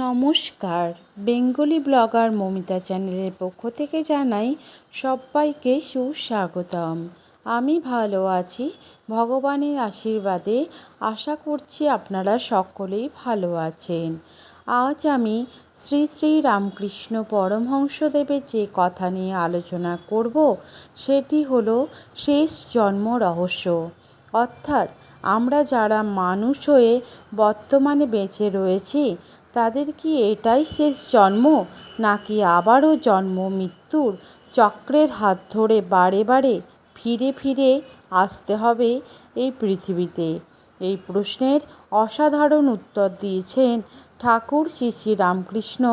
নমস্কার। Bengali blogger Momita চ্যানেলের পক্ষ থেকে জানাই সবাইকে সুস্বাগতম। আমি ভালো আছি, ভগবানের আশীর্বাদে আশা করছি আপনারা সকলেই ভালো আছেন। আজ আমি শ্রী শ্রী রামকৃষ্ণ পরমহংসদেবের যে কথা নিয়ে আলোচনা করব, সেটি হলো শেষ জন্ম রহস্য। অর্থাৎ আমরা যারা মানুষ হয়ে বর্তমানে বেঁচে রয়েছি তাদের কি এটাই শেষ জন্ম? নাকি আবারও জন্ম মৃত্যুর চক্রের হাত ধরে বারে বারে ফিরে ফিরে আসতে হবে এই পৃথিবীতে? এই প্রশ্নের অসাধারণ উত্তর দিয়েছেন ঠাকুর শ্রী শ্রী রামকৃষ্ণ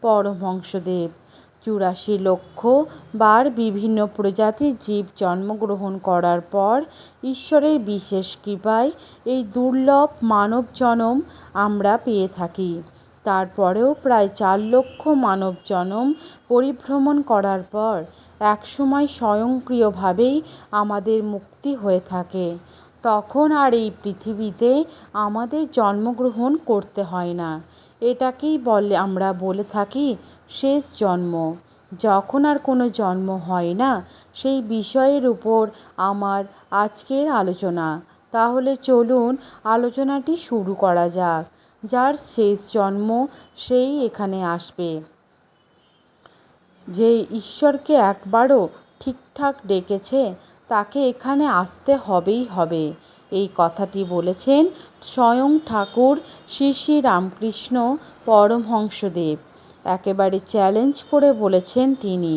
পরমহংসদেব। চুরাশি লক্ষ বার বিভিন্ন প্রজাতির জীব জন্মগ্রহণ করার পর ঈশ্বরের বিশেষ কৃপায় এই দুর্লভ মানব জনম আমরা পেয়ে থাকি। তারপরেও প্রায় চার লক্ষ মানব জনম পরিভ্রমণ করার পর একসময় স্বয়ংক্রিয়ভাবেই আমাদের মুক্তি হয়ে থাকে। তখন আর এই পৃথিবীতে আমাদের জন্মগ্রহণ করতে হয় না। এটাকেই বলে, আমরা বলে থাকি শেষ জন্ম। যখন আর কোনো জন্ম হয় না, সেই বিষয়ের উপর আমার আজকের আলোচনা। তাহলে চলুন আলোচনাটি শুরু করা যাক। যার শেষ জন্ম সেই এখানে আসবে। যে ঈশ্বরকে একবারও ঠিকঠাক ডেকেছে, তাকে এখানে আসতে হবেই হবে। এই কথাটি বলেছেন স্বয়ং ঠাকুর শ্রী শ্রী রামকৃষ্ণ পরমহংসদেব। একেবারে চ্যালেঞ্জ করে বলেছেন তিনি,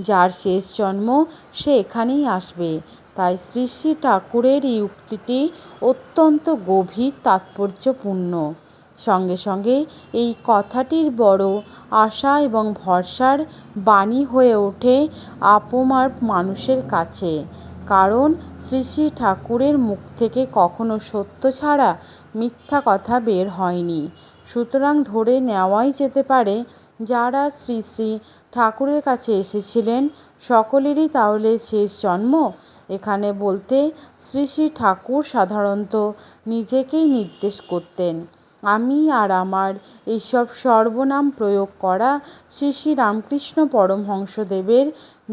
যার শেষ জন্ম সে এখানেই আসবে। তাই শ্রী শ্রী ঠাকুরের এই উক্তিটি অত্যন্ত গভীর, তাৎপর্যপূর্ণ। সঙ্গে সঙ্গে এই কথাটির বড় আশা এবং ভরসার বাণী হয়ে ওঠে আপমার মানুষের কাছে। কারণ শ্রী শ্রী ঠাকুরের মুখ থেকে কখনো সত্য ছাড়া মিথ্যা কথা বের হয়নি। সুতরাং ধরে নেওয়াই যেতে পারে, যারা শ্রী শ্রী ঠাকুরের কাছে এসেছিলেন, সকলেরই তাহলে শেষ জন্ম? এখানে বলতে শ্রী শ্রী ঠাকুর সাধারণত নিজেকেই নির্দেশ করতেন। আমি আর আমার এইসব সর্বনাম প্রয়োগ করা শ্রী শ্রী রামকৃষ্ণ পরমহংসদেবের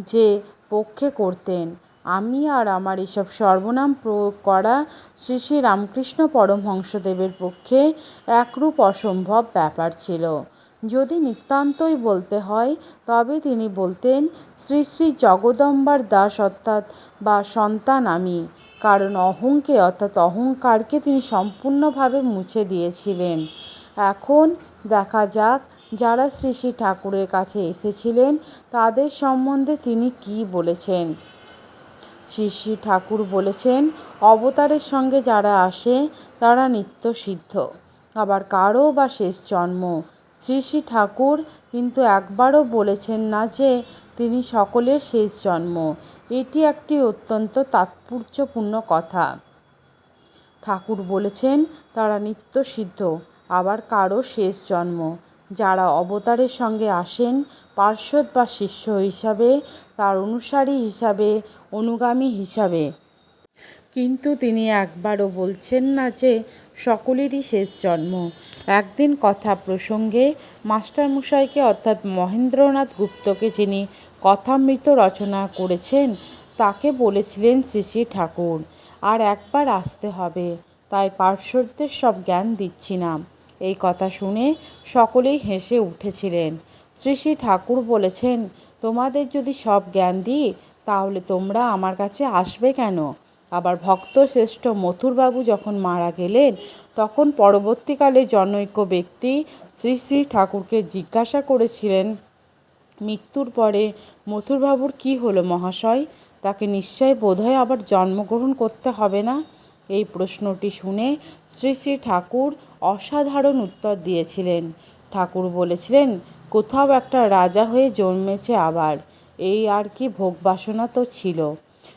যে পক্ষে করতেন। আমি আর আমার এসব সর্বনাম প্রয়োগ করা শ্রী শ্রী রামকৃষ্ণ পরমহংসদেবের পক্ষে একরূপ অসম্ভব ব্যাপার ছিল। যদি নিতান্তই বলতে হয়, তবে তিনি বলতেন, শ্রী শ্রী জগদম্বার দাস অর্থাৎ বা সন্তান আমি। কারণ অহংকে, অর্থাৎ অহংকারকে তিনি সম্পূর্ণভাবে মুছে দিয়েছিলেন। এখন দেখা যাক যারা শ্রী শ্রী ঠাকুরের কাছে এসেছিলেন, তাদের সম্বন্ধে তিনি কি বলেছেন। শ্রী শ্রী ঠাকুর বলেছেন, অবতারের সঙ্গে যারা আসে, তারা নিত্য সিদ্ধ। আবার কারও বা শেষ জন্ম। শ্রী শ্রী ঠাকুর কিন্তু একবারও বলেছেন না যে তিনি সকলের শেষ জন্ম। এটি একটি অত্যন্ত তাৎপর্যপূর্ণ কথা। ঠাকুর বলেছেন, তারা নিত্য সিদ্ধ, আবার কারও শেষ জন্ম। যারা অবতারের সঙ্গে আসেন, পার্শ্বদ বা শিষ্য হিসাবে, তার অনুসারী হিসাবে, অনুগামী হিসাবে। কিন্তু তিনি একবারও বলছেন না যে, সকলেরই শেষ জন্ম। একদিন কথা প্রসঙ্গে মাস্টারমশাইকে, অর্থাৎ মহেন্দ্রনাথ গুপ্তকে, যিনি কথামৃত রচনা করেছেন, তাকে বলেছিলেন শ্রী ঠাকুর। আর একবার আসতে হবে, তাই পার্শ্বদের সব জ্ঞান দিচ্ছি না। এই কথা শুনে সকলেই হেসে উঠেছিলেন। শ্রী শ্রী ঠাকুর বলেছেন, তোমাদের যদি সব জ্ঞান দিই, তাহলে তোমরা আমার কাছে আসবে কেন? আবার ভক্ত শ্রেষ্ঠ মথুরবাবু যখন মারা গেলেন, তখন পরবর্তীকালে জনৈক্য ব্যক্তি শ্রী শ্রী ঠাকুরকে জিজ্ঞাসা করেছিলেন মৃত্যুর পরে মথুরবাবুর কি হলো মহাশয়? তাকে নিশ্চয় বোধহয় আবার জন্মগ্রহণ করতে হবে না? এই প্রশ্নটি শুনে শ্রী শ্রী ঠাকুর অসাধারণ উত্তর দিয়েছিলেন। ঠাকুর বলেছিলেন, কোথাও একটা রাজা হয়ে জন্মেছে আবার। এই আর কি ভোগ বাসনা তো ছিল।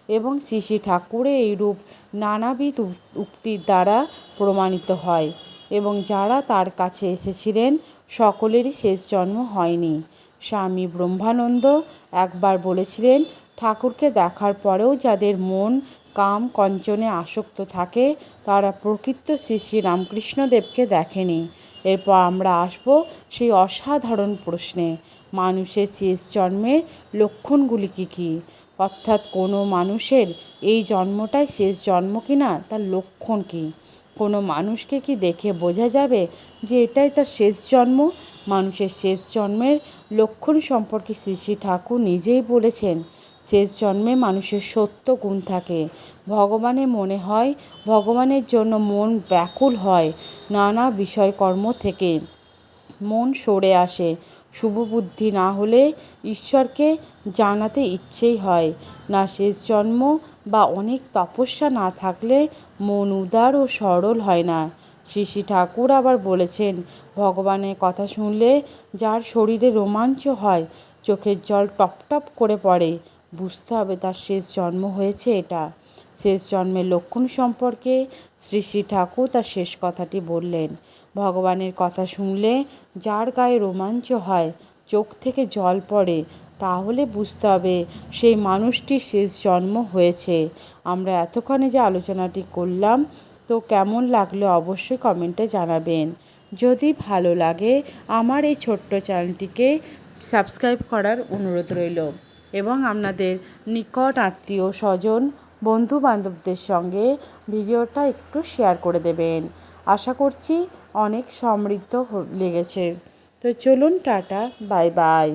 এবং শ্রী শ্রী ঠাকুরের এইরূপ নানাবিধ উক্তির দ্বারা প্রমাণিত হয়। এবং যারা তার কাছে এসেছিলেন, সকলেরই শেষ জন্ম হয়নি। স্বামী ব্রহ্মানন্দ একবার বলেছিলেন, ঠাকুরকে দেখার পরেও যাদের মন, কাম, কঞ্চনে আসক্ত থাকে, তারা প্রকৃত শ্রী শ্রী রামকৃষ্ণদেবকে দেখেনি। এরপর আমরা আসব সেই অসাধারণ প্রশ্নে। মানুষের শেষ জন্মের লক্ষণগুলি কী কী? অর্থাৎ কোনো মানুষের এই জন্মটাই শেষ জন্ম কি না তার লক্ষণ কী? কোনো মানুষকে কি দেখে বোঝা যাবে যে এটাই তার শেষ জন্ম? মানুষের শেষ জন্মের লক্ষণ সম্পর্কে শ্রী শ্রী ঠাকুর নিজেই বলেছেন, শেষ জন্মে মানুষের সত্য গুণ থাকে। ভগবানে মনে হয়, ভগবানের জন্য মন ব্যাকুল হয়, নানা বিষয়কর্ম থেকে মন সরে আসে। শুভ বুদ্ধি না হলে ঈশ্বরকে জানাতে ইচ্ছেই হয়। না শেষ জন্ম বা অনেক তপস্যা না থাকলে মন উদার ও সরল হয় না। শ্রী শ্রী ঠাকুর আবার বলেছেন ভগবানের কথা শুনলে যার শরীরে রোমাঞ্চ হয়, চোখের জল টপ টপ করে পড়ে। বুঝতে হবে তার শেষ জন্ম হয়েছে এটা। শেষ জন্মের লক্ষণ সম্পর্কে শ্রী শ্রী ঠাকুর তার শেষ কথাটি বললেন। ভগবানের কথা শুনলে যার গায়ে রোমাঞ্চ হয়, চোখ থেকে জল পড়ে, তাহলে বুঝতে হবে সেই মানুষটির শেষ জন্ম হয়েছে। আমরা এতক্ষণে যে আলোচনাটি করলাম, তো কেমন লাগল অবশ্যই কমেন্টে জানাবেন। যদি ভালো লাগে, আমার এই ছোট্ট চ্যানেলটিকে সাবস্ক্রাইব করার অনুরোধ রইল এবং আপনাদের নিকট আত্মীয় স্বজন বন্ধু বান্ধবদের সঙ্গে ভিডিওটা একটু শেয়ার করে দেবেন। আশা করছি অনেক সমৃদ্ধ লেগেছে। তো চলুন টাটা বাই বাই